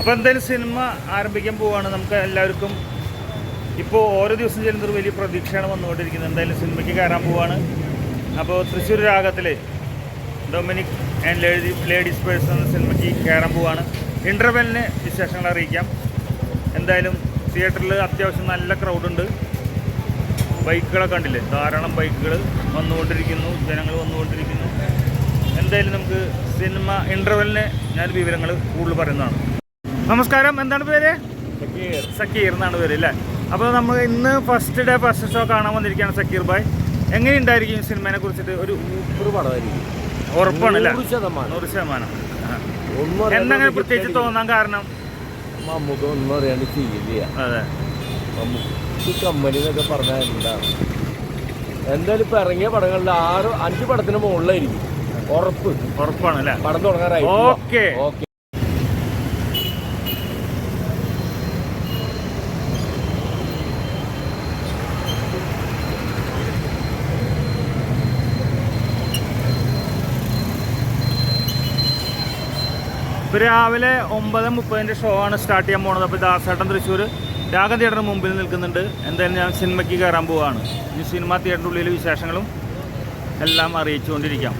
അപ്പോൾ എന്തായാലും സിനിമ ആരംഭിക്കാൻ പോവുകയാണ് നമുക്ക് എല്ലാവർക്കും ഇപ്പോൾ ഓരോ ദിവസം ചെല്ലുന്ന ഒരു വലിയ പ്രതീക്ഷയാണ് വന്നുകൊണ്ടിരിക്കുന്നത്. എന്തായാലും സിനിമയ്ക്ക് കയറാൻ പോവുകയാണ് അപ്പോൾ Thrissur രാഗത്തിലെ Dominic and lady ladies person എന്ന സിനിമയ്ക്ക് കയറാൻ പോവുകയാണ് ഇന്റർവെല്ലിന് വിശേഷങ്ങൾ അറിയിക്കാം. എന്തായാലും തിയേറ്ററിൽ അത്യാവശ്യം നല്ല ക്രൗഡുണ്ട് ബൈക്കുകളൊക്കെ കണ്ടില്ലേ? ധാരാളം ബൈക്കുകൾ വന്നുകൊണ്ടിരിക്കുന്നു. ജനങ്ങൾ വന്നുകൊണ്ടിരിക്കുന്നു. എന്തായാലും നമുക്ക് സിനിമ ഇന്റർവെല്ലിന് ഞാൻ വിവരങ്ങൾ കൂടുതൽ പറയുന്നതാണ്. നമസ്കാരം. എന്താണ് പേര്? സക്കീർ. എന്നാണ് പേര് അല്ലേ അപ്പോൾ നമ്മൾ ഇന്ന് ഫസ്റ്റ് ഡേ ഫസ്റ്റ് ഷോ കാണാൻ വന്നിരിക്കുകയാണ് സക്കീർ ഭായ്. എങ്ങനെയുണ്ടായിരിക്കും സിനിമയെ കുറിച്ചിട്ട് ഒരു ഒരു പടമായിരിക്കും. ഉറപ്പാണ് അല്ലേ ശതമാനം. നൂറ് ശതമാനം. എന്നങ്ങനെ പ്രത്യേകിച്ച് തോന്നാൻ കാരണം? മമ്മൂക്ക ഒന്നും അറിയാണ്ട് ചെയ്യില്ല. അതെ. മമ്മൂക്ക് കമ്പനി എന്നൊക്കെ പറഞ്ഞാൽ എന്താണ്? എന്തായാലും ഇപ്പൊ ഇറങ്ങിയ പടങ്ങളിൽ ആറ് അഞ്ച് പടത്തിന് മുകളിലായിരിക്കും. ഉറപ്പ്. ഉറപ്പാണ് അല്ലേ പടം തുടങ്ങാറായി ഓക്കെ. ഓക്കെ. ഇപ്പോൾ രാവിലെ ഒമ്പത് മുപ്പതിന്റെ ഷോ ആണ് സ്റ്റാർട്ട് ചെയ്യാൻ പോണത്. അപ്പോൾ ദാസേട്ടൻ തൃശ്ശൂർ രാഗ തിയേറ്ററിന് മുമ്പിൽ നിൽക്കുന്നുണ്ട്. എന്തായാലും ഞാൻ സിനിമയ്ക്ക് കയറാൻ പോവുകയാണ് ഈ സിനിമ തിയേറ്ററിന്റെ ഉള്ളിലെ വിശേഷങ്ങളും എല്ലാം അറിയിച്ചുകൊണ്ടിരിക്കാം.